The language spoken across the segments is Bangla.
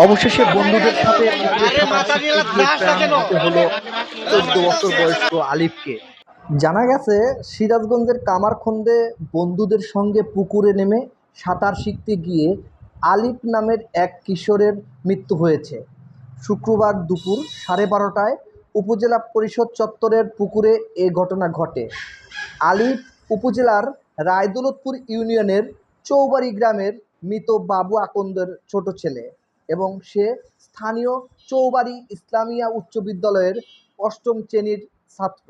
অবশেষে বন্ধুদের সাথে হলো চোদ্দ বছর বয়স্ক আলিফকে। জানা গেছে সিরাজগঞ্জের কামারখন্দে বন্ধুদের সঙ্গে পুকুরে নেমে সাঁতার শিখতে গিয়ে আলিফ নামের এক কিশোরের মৃত্যু হয়েছে। শুক্রবার দুপুর সাড়ে বারোটায় উপজেলা পরিষদ চত্বরের পুকুরে এ ঘটনা ঘটে। আলিফ উপজেলার রায়দৌলতপুর ইউনিয়নের চৌবাড়ি গ্রামের মৃত বাবু আকন্দের ছোট ছেলে। এবং সে স্থানীয় চৌবাড়ি ইসলামিয়া উচ্চ বিদ্যালয়ের অষ্টম শ্রেণির ছাত্র।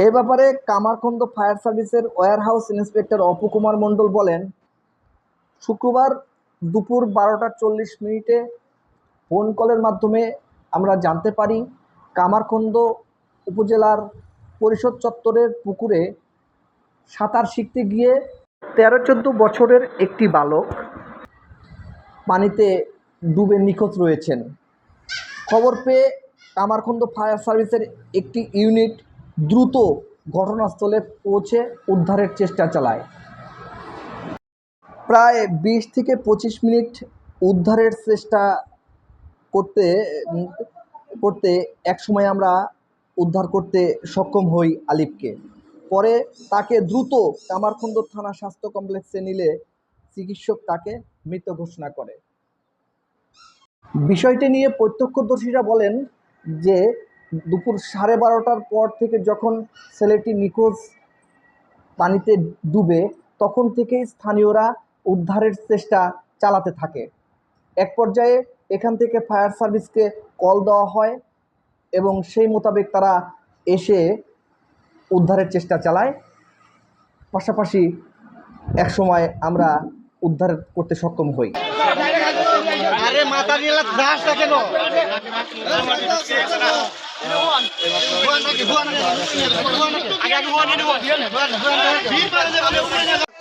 এ ব্যাপারে কামারখন্দ ফায়ার সার্ভিসের ওয়্যারহাউস ইন্সপেক্টর অপুকুমার মণ্ডল বলেন, শুক্রবার দুপুর বারোটা চল্লিশ মিনিটে ফোন কলের মাধ্যমে আমরা জানতে পারি কামারখন্দ উপজেলার পরিষদ চত্বরের পুকুরে সাঁতার শিখতে গিয়ে তেরো চোদ্দ বছরের একটি বালক পানিতে ডুবে নিখোঁজ রয়েছেন। খবর পেয়ে কামারখন্দ ফায়ার সার্ভিসের একটি ইউনিট দ্রুত ঘটনাস্থলে পৌঁছে উদ্ধারের চেষ্টা চালায়। প্রায় বিশ থেকে পঁচিশ মিনিট উদ্ধারের চেষ্টা করতে করতে একসময় আমরা উদ্ধার করতে সক্ষম হই আলিফকে। পরে তাকে দ্রুত কামারখন্দ থানা স্বাস্থ্য কমপ্লেক্সে নিলে চিকিৎসক তাকে মৃত ঘোষণা করে। বিষয়টি নিয়ে প্রত্যক্ষদর্শীরা বলেন যে দুপুর সাড়ে বারোটার পর থেকে যখন ছেলেটি নিখোঁজ পানিতে ডুবে, তখন থেকেই স্থানীয়রা উদ্ধারের চেষ্টা চালাতে থাকে। এক পর্যায়ে এখান থেকে ফায়ার সার্ভিসকে কল দেওয়া হয় এবং সেই মোতাবেক তারা এসে উদ্ধারের চেষ্টা চালায়। পাশাপাশি একসময় আমরা উদ্ধার করতে সক্ষম হই। মাথা নিয়ে না কেন?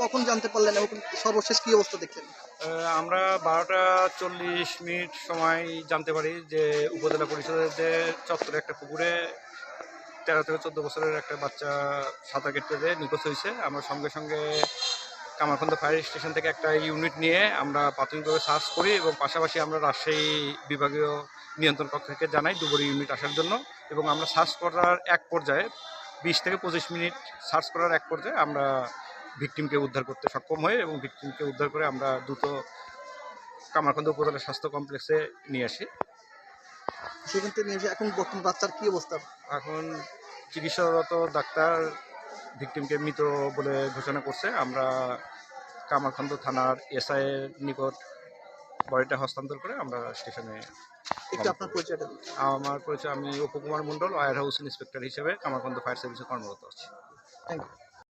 কখন জানতে পারলেন এবং সর্বশেষ কি অবস্থা দেখলেন? আমরা বারোটা চল্লিশ মিনিট সময় জানতে পারি যে উপজেলা পরিষদের যে চত্বরে একটা পুকুরে তেরো থেকে চোদ্দ বছরের একটা বাচ্চা সাঁতার কেটে যেয়ে নিখোঁজ হয়েছে। আমরা সঙ্গে সঙ্গে কামারখন্দ ফায়ার স্টেশন থেকে একটা ইউনিট নিয়ে আমরা প্রাথমিকভাবে সার্চ করি এবং পাশাপাশি আমরা রাজশাহী বিভাগীয় নিয়ন্ত্রণ কক্ষ থেকে জানাই দুবরি ইউনিট আসার জন্য এবং আমরা সার্চ করার এক পর্যায়ে বিশ থেকে পঁচিশ মিনিট সার্চ করার এক পর্যায়ে আমরা ভিকটিমকে উদ্ধার করতে সক্ষম হই এবং ভিকটিমকে উদ্ধার করে আমরা দ্রুত কামারখন্দ উপজেলা স্বাস্থ্য কমপ্লেক্সে নিয়ে আসি। সেখান থেকে নিয়ে এখন বর্তমান বাচ্চার কী অবস্থা? এখন চিকিৎসারত ডাক্তার ভিকটিমকে মৃত বলে ঘোষণা করছে। আমরা কামারখন্দ থানার এসআই এর নিকট বডিটা হস্তান্তর করে আমরা স্টেশনে আপনার পরিচয়টা আমার পরিচয় আমি উপকুমার মণ্ডল ওয়ার হাউস ইন্সপেক্টর হিসেবে কামারখন্দ ফায়ার সার্ভিসে কর্মরত আছি। Thank you